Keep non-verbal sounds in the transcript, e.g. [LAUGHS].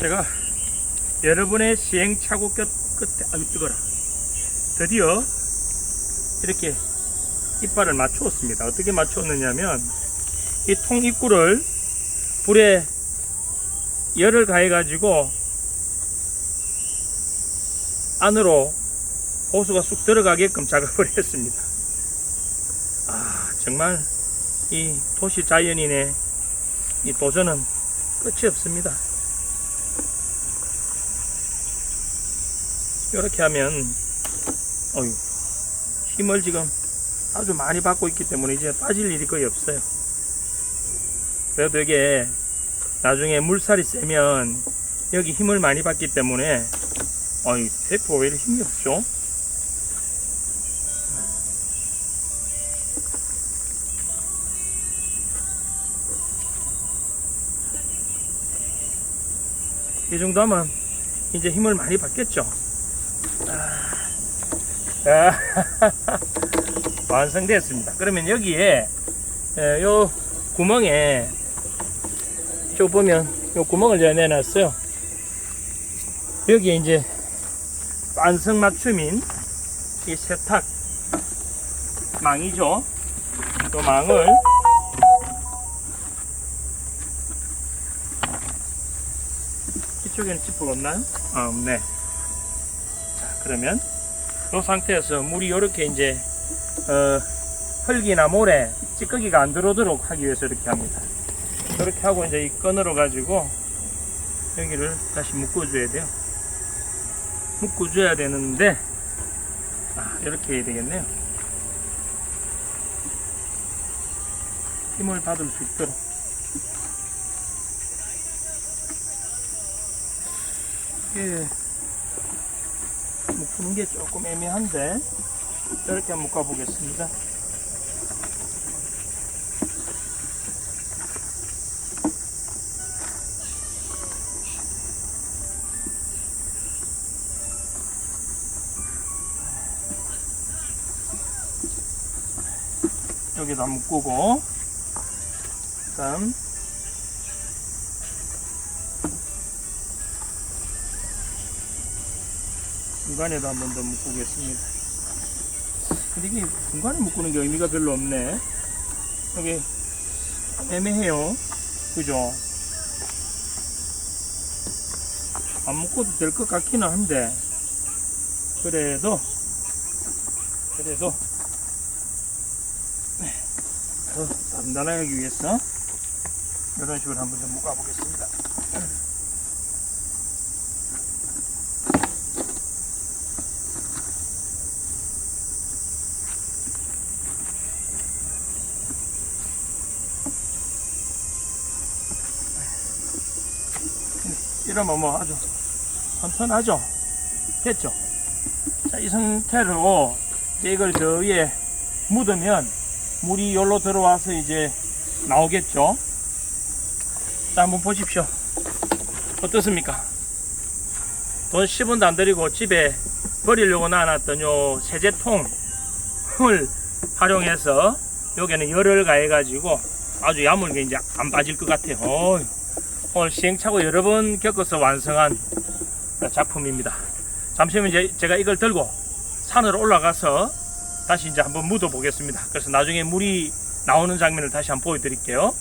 제가 여러분의 시행착오 끝, 끝에 아유 뜨거라. 드디어 이렇게 이빨을 맞추었습니다. 어떻게 맞추었느냐면 이 통 입구를 불에 열을 가해 가지고 안으로 호수가 쑥 들어가게끔 [LAUGHS] 작업을 했습니다. 아 정말 이 도시 자연인의 이 도전은 끝이 없습니다 이렇게 하면 어휴, 힘을 지금 아주 많이 받고 있기 때문에 이제 빠질 일이 거의 없어요. 그래도 이게 나중에 물살이 세면 여기 힘을 많이 받기 때문에 어이 테이프가 왜 이렇게 힘이 없죠? 이 정도 하면 이제 힘을 많이 받겠죠? 아, [LAUGHS] 완성됐습니다. 그러면 여기에 에, 요 구멍에 쭉 보면 요 구멍을 제가 내놨어요. 여기에 이제 완성 맞춤인 이 세탁 망이죠. 또 망을 이쪽에는 지퍼가 없나요? 아, 없네. 자, 그러면 이 상태에서 물이 이렇게 이제 어, 흙이나 모래 찌꺼기가 안 들어오도록 하기 위해서 이렇게 합니다. 이렇게 하고 이제 이 끈으로 가지고 여기를 다시 묶어 줘야 돼요. 묶어 줘야 되는데 아, 이렇게 해야 되겠네요. 힘을 받을 수 있도록 이게 묶는 게 조금 애매한데 이렇게 묶어 보겠습니다. 여기다 묶고 그 다음 중간에도 한 번 더 묶겠습니다. 근데 이게 중간에 묶는 게 의미가 별로 없네. 여기 애매해요. 그죠? 안 묶어도 될 것 같기는 한데, 그래도, 그래도, 네, 더 단단하게 하기 위해서, 이런 식으로 한 번 더 묶어 보겠습니다. 이러면 뭐 아주 선선하죠? 됐죠? 자, 이 상태로 이제 이걸 저 위에 묻으면 물이 여기로 들어와서 이제 나오겠죠? 자, 한번 보십시오. 어떻습니까? 돈 10원도 안 들이고 집에 버리려고 놔놨던 요 세제통을 활용해서 여기는 열을 가해 가지고 아주 야물게 이제 안 빠질 것 같아요. 어이. 오늘 시행착오 여러 번 겪어서 완성한 작품입니다. 잠시만 이제 제가 이걸 들고 산으로 올라가서 다시 이제 한번 묻어 보겠습니다. 그래서 나중에 물이 나오는 장면을 다시 한번 보여드릴게요.